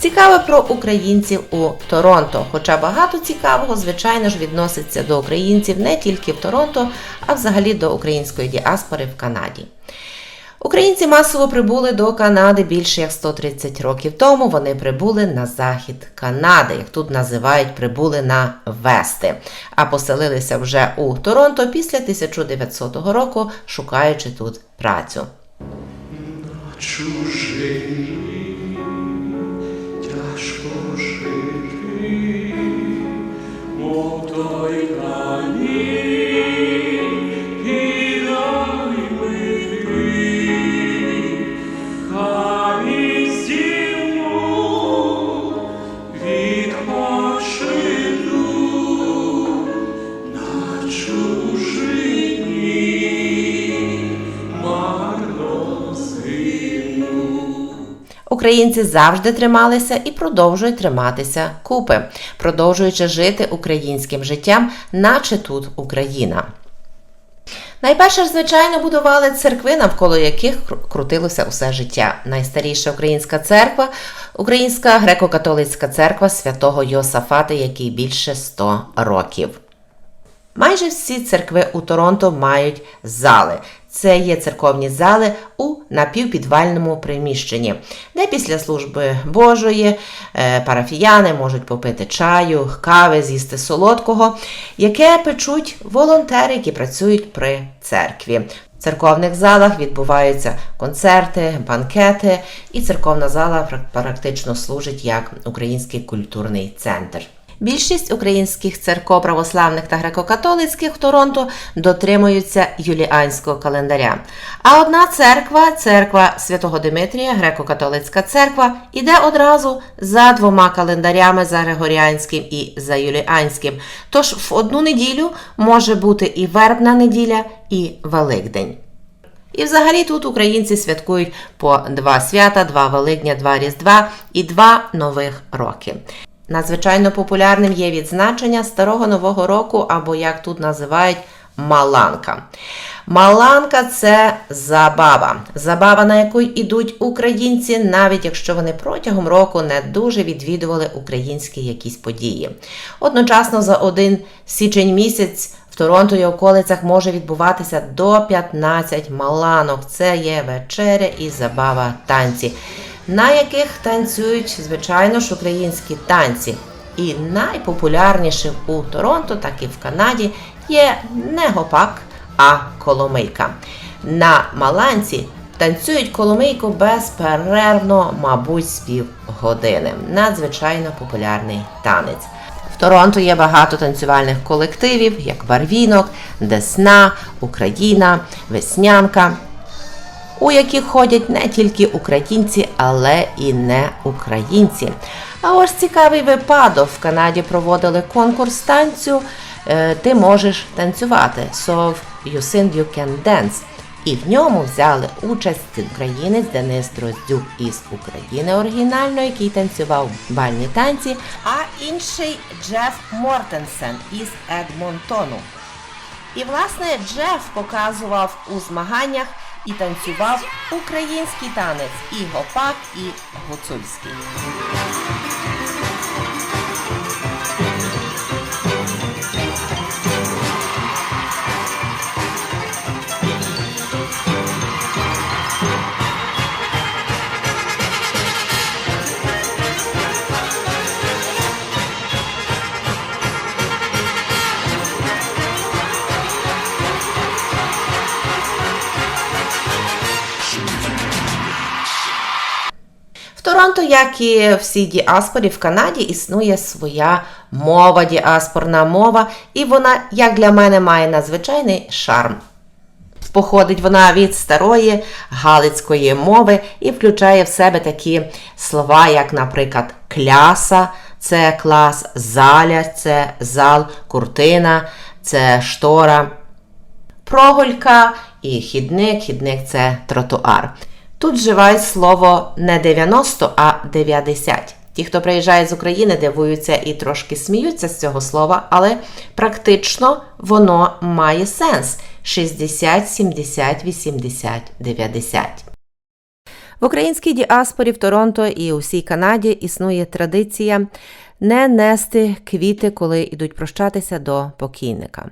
Цікаве про українців у Торонто. Хоча багато цікавого, звичайно ж, відноситься до українців не тільки в Торонто, а взагалі до української діаспори в Канаді. Українці масово прибули до Канади більше як 130 років тому. Вони прибули на захід Канади, як тут називають, прибули на Вести, а поселилися вже у Торонто після 1900 року, шукаючи тут працю. чужині мов той камінь, Українці завжди трималися і продовжують триматися купи, продовжуючи жити українським життям, наче тут Україна. Найперше, звичайно, будували церкви, навколо яких крутилося усе життя. Найстаріша українська церква Українська греко-католицька церква святого Йосафата, який більше 100 років. Майже всі церкви у Торонто мають зали. Це є церковні зали у напівпідвальному приміщенні, де після служби Божої е, парафіяни можуть попити чаю, кави, з'їсти солодкого, яке печуть волонтери, які працюють при церкві. В церковних залах відбуваються концерти, банкети, і церковна зала практично служить як український культурний центр. Більшість українських церков православних та греко-католицьких в Торонто дотримуються юліанського календаря. А одна церква, церква Святого Димитрія, греко-католицька церква, іде одразу за двома календарями за Григоріанським і за Юліанським. Тож в одну неділю може бути і вербна неділя, і Великдень. І взагалі тут українці святкують по два свята, два Великдня, два Різдва і два Нових роки. Надзвичайно популярним є відзначення Старого Нового року, або як тут називають Маланка. Маланка це забава. Забава, на яку ідуть українці, навіть якщо вони протягом року не дуже відвідували українські якісь події. Одночасно за один січень місяць в Торонто і околицях може відбуватися до 15 маланок. Це є вечеря і забава танці, на яких танцюють, звичайно ж, українські танці. І найпопулярнішим у Торонто, так і в Канаді, є не гопак, а коломийка. На маланці танцюють коломийку безперервно, мабуть, з півгодини. Надзвичайно популярний танець. В Торонто є багато танцювальних колективів, як Барвінок, Десна, Україна, Веснянка, у яких ходять не тільки українці, але і не українці. А ось цікавий випадок. В Канаді проводили конкурс танцю е, Ти можеш танцювати. So you sing, you can dance. І в ньому взяли участь українець Денис Дроздюк із України оригінально, який танцював бальні танці, а інший Джеф Мортенсен із Едмонтону. І власне Джеф показував у змаганнях і танцював український танець і гопак, і гуцульський. Торонто, як і всій діаспорі в Канаді, існує своя мова, діаспорна мова, і вона, як для мене, має надзвичайний шарм. Походить вона від старої галицької мови і включає в себе такі слова, як, наприклад, кляса це клас, заля це зал, куртина це штора, прогулька і хідник. Хідник це тротуар. Тут вживають слово не 90, а 90. Ті, хто приїжджає з України, дивуються і трошки сміються з цього слова, але практично воно має сенс 60, 70, 80, 90. В українській діаспорі в Торонто і у всій Канаді існує традиція не нести квіти, коли йдуть прощатися до покійника.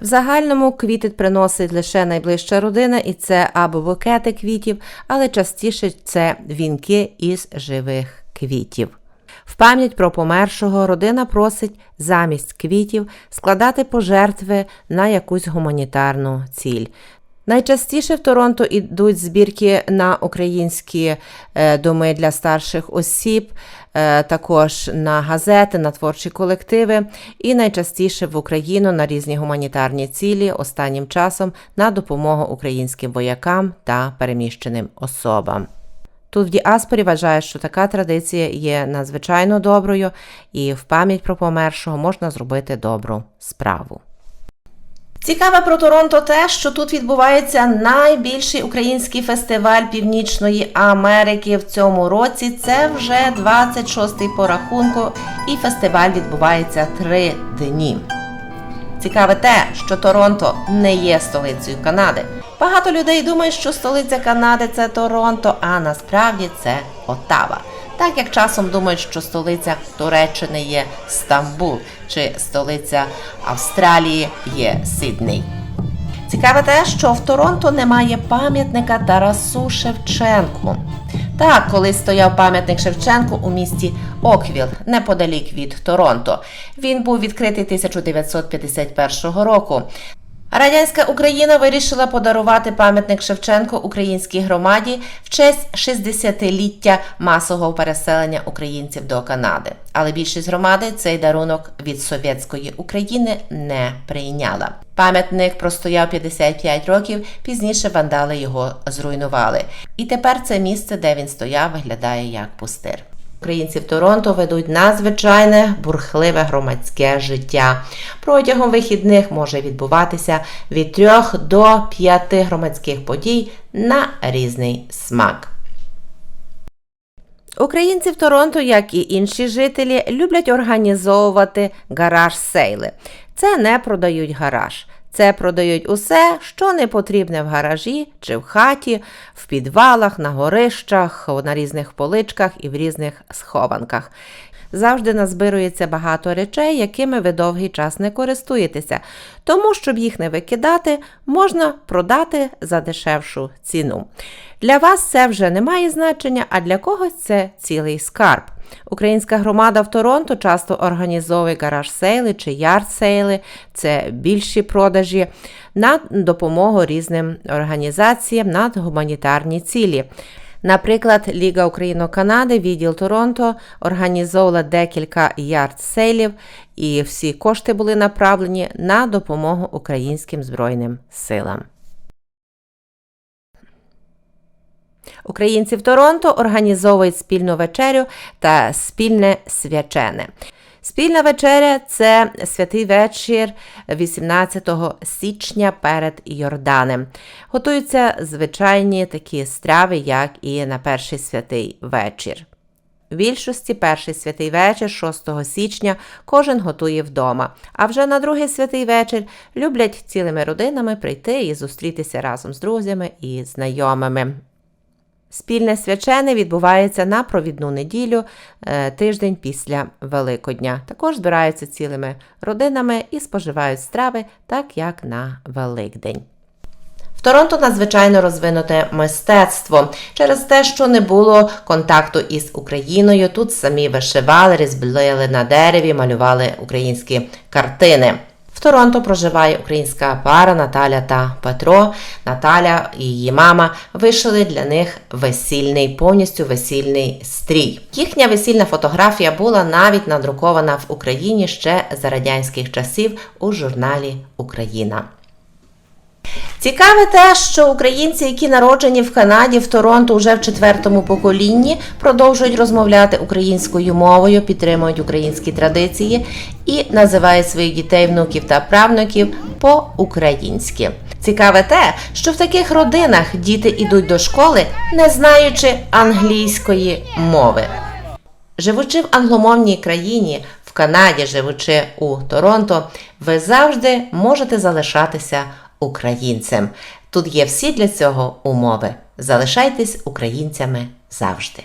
В загальному квіти приносить лише найближча родина, і це або букети квітів, але частіше це вінки із живих квітів. В пам'ять про помершого родина просить замість квітів складати пожертви на якусь гуманітарну ціль. Найчастіше в Торонто йдуть збірки на українські е, доми для старших осіб, е, також на газети, на творчі колективи, і найчастіше в Україну на різні гуманітарні цілі останнім часом на допомогу українським воякам та переміщеним особам. Тут в діаспорі вважають, що така традиція є надзвичайно доброю, і в пам'ять про помершого можна зробити добру справу. Цікаве про Торонто те, що тут відбувається найбільший український фестиваль Північної Америки в цьому році. Це вже 26-й по рахунку, і фестиваль відбувається три дні. Цікаве те, що Торонто не є столицею Канади. Багато людей думають, що столиця Канади це Торонто, а насправді це Отава. Так як часом думають, що столиця Туреччини є Стамбул, чи столиця Австралії є Сидней. Цікаве те, що в Торонто немає пам'ятника Тарасу Шевченку. Так, колись стояв пам'ятник Шевченку у місті Оквіл, неподалік від Торонто. Він був відкритий 1951 року. Радянська Україна вирішила подарувати пам'ятник Шевченку українській громаді в честь 60-ліття масового переселення українців до Канади. Але більшість громади цей дарунок від совєтської України не прийняла. Пам'ятник простояв 55 років, пізніше вандали його зруйнували. І тепер це місце, де він стояв, виглядає як пустир. Українці в Торонто ведуть надзвичайне бурхливе громадське життя. Протягом вихідних може відбуватися від трьох до п'яти громадських подій на різний смак. Українці в Торонто, як і інші жителі, люблять організовувати гараж-сейли. Це не продають гараж. Це продають усе, що не потрібне в гаражі чи в хаті, в підвалах, на горищах, на різних поличках і в різних схованках. Завжди назбирується багато речей, якими ви довгий час не користуєтеся. Тому, щоб їх не викидати, можна продати за дешевшу ціну. Для вас це вже не має значення, а для когось це цілий скарб. Українська громада в Торонто часто організовує гараж-сейли чи ярд-сейли, це більші продажі на допомогу різним організаціям на гуманітарні цілі. Наприклад, Ліга Україно-Канади, відділ Торонто організовувала декілька ярд-сейлів, і всі кошти були направлені на допомогу українським збройним силам. Українці в Торонто організовують спільну вечерю та спільне свячене. Спільна вечеря це святий вечір 18 січня перед Йорданем. Готуються звичайні такі страви, як і на перший святий вечір. В більшості перший святий вечір 6 січня кожен готує вдома, а вже на другий святий вечір люблять цілими родинами прийти і зустрітися разом з друзями і знайомими. Спільне свячене відбувається на провідну неділю, е, тиждень після Великодня. Також збираються цілими родинами і споживають страви, так як на Великдень. В Торонто надзвичайно розвинуте мистецтво через те, що не було контакту із Україною. Тут самі вишивали, різблили на дереві, малювали українські картини. Торонто проживає українська пара Наталя та Петро. Наталя і її мама вишили для них весільний, повністю весільний стрій. Їхня весільна фотографія була навіть надрукована в Україні ще за радянських часів у журналі Україна. Цікаве те, що українці, які народжені в Канаді, в Торонто вже в четвертому поколінні, продовжують розмовляти українською мовою, підтримують українські традиції і називають своїх дітей, внуків та правнуків по-українськи. Цікаве те, що в таких родинах діти йдуть до школи, не знаючи англійської мови. Живучи в англомовній країні, в Канаді, живучи у Торонто, ви завжди можете залишатися українцем. Тут є всі для цього умови. Залишайтесь українцями завжди.